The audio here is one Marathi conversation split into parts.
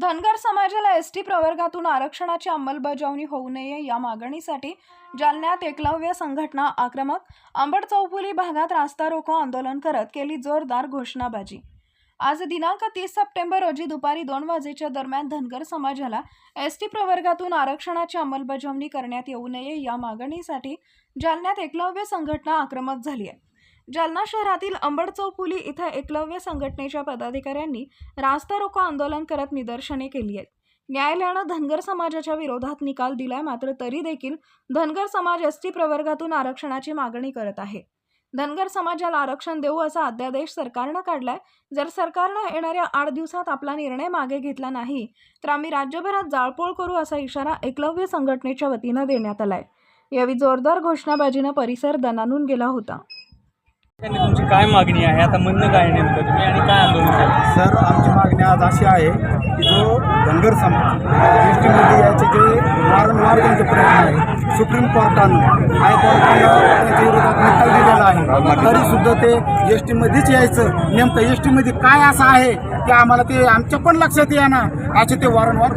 धनगर समाजाला एस टी प्रवर्गातून आरक्षणाची अंमलबजावणी होऊ नये या मागणीसाठी जालन्यात एकलव्य संघटना आक्रमक आंबड चौफुली भागात रास्ता रोको आंदोलन करत केली जोरदार घोषणाबाजी. आज दिनांक तीस सप्टेंबर रोजी दुपारी दोन वाजेच्या दरम्यान धनगर समाजाला एस टी प्रवर्गातून आरक्षणाची अंमलबजावणी करण्यात येऊ नये या मागणीसाठी जालन्यात एकलव्य संघटना आक्रमक झाली आहे. जालना शहरातील अंबड चौफुली इथं एकलव्य संघटनेच्या पदाधिकाऱ्यांनी रास्ता रोको आंदोलन करत निदर्शने केली आहेत. न्यायालयानं धनगर समाजाच्या विरोधात निकाल दिलाय मात्र तरी देखील धनगर समाज एस टी प्रवर्गातून आरक्षणाची मागणी करत आहे. धनगर समाजाला आरक्षण देऊ असा अध्यादेश सरकारनं काढलाय. जर सरकारनं येणाऱ्या आठ दिवसात आपला निर्णय मागे घेतला नाही तर आम्ही राज्यभरात जाळपोळ करू असा इशारा एकलव्य संघटनेच्या वतीनं देण्यात आलाय. यावेळी जोरदार घोषणाबाजीनं परिसर दणानून गेला होता. तुमची काय मागणी आहे? आता म्हणणं काय नेमकं? तुम्ही आणि काय आंदोलन सर आमची मागणी आज अशी आहे की जो धनगर समाज एस टीमध्ये यायचे जे वारंवार त्यांचे प्रयत्न आहे सुप्रीम कोर्टानं हायकोर्टानं त्यांच्या विरोधात निकाल दिलेला आहे. तरी सुद्धा ते एस टीमध्येच यायचं. नेमकं एस टीमध्ये काय असं आहे की आम्हाला ते आमच्या पण लक्षात येणार असे ते वारंवार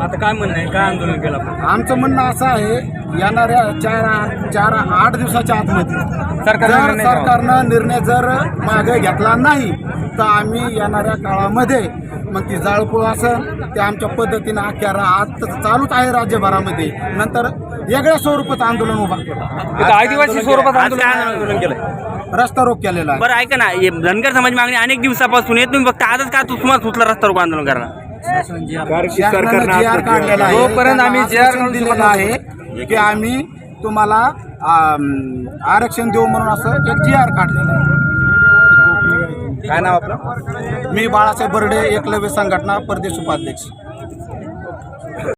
आता काय म्हणणं आहे? काय आंदोलन केलं आमचं म्हणणं असं आहे येणाऱ्या चार चार आठ दिवसाच्या आतमध्ये. सरकारनं निर्णय जर मागे घेतला नाही तर आम्ही येणाऱ्या काळामध्ये मग ती जाळपोळ असेल ते आमच्या पद्धतीनं अख्या रा- आज तर चालूच आहे राज्यभरामध्ये. नंतर वेगळ्या स्वरूपाचं आंदोलन उभा केलं. एक आदिवासी स्वरूपात आंदोलन काय आंदोलन केलं. रस्ता रोक केलेला आहे. बरं ऐका ना हे धनगर समाज मागणी अनेक दिवसापासून येत तुम्ही फक्त आजच का तुम्हाला सुचला रस्ता रोको आंदोलन करणार शासनानं जी आर काढलेला आहे. जोपर्यंत आम्ही जी आर आश्वासन दिलेलं आहे की आम्ही तुम्हाला आम, आरक्षण देऊ म्हणून असं एक जी आर काढलेलं आहे. काय नाव आपलं? मी बाळासाहेब बर्डे एकलव्य संघटना परदेश उपाध्यक्ष.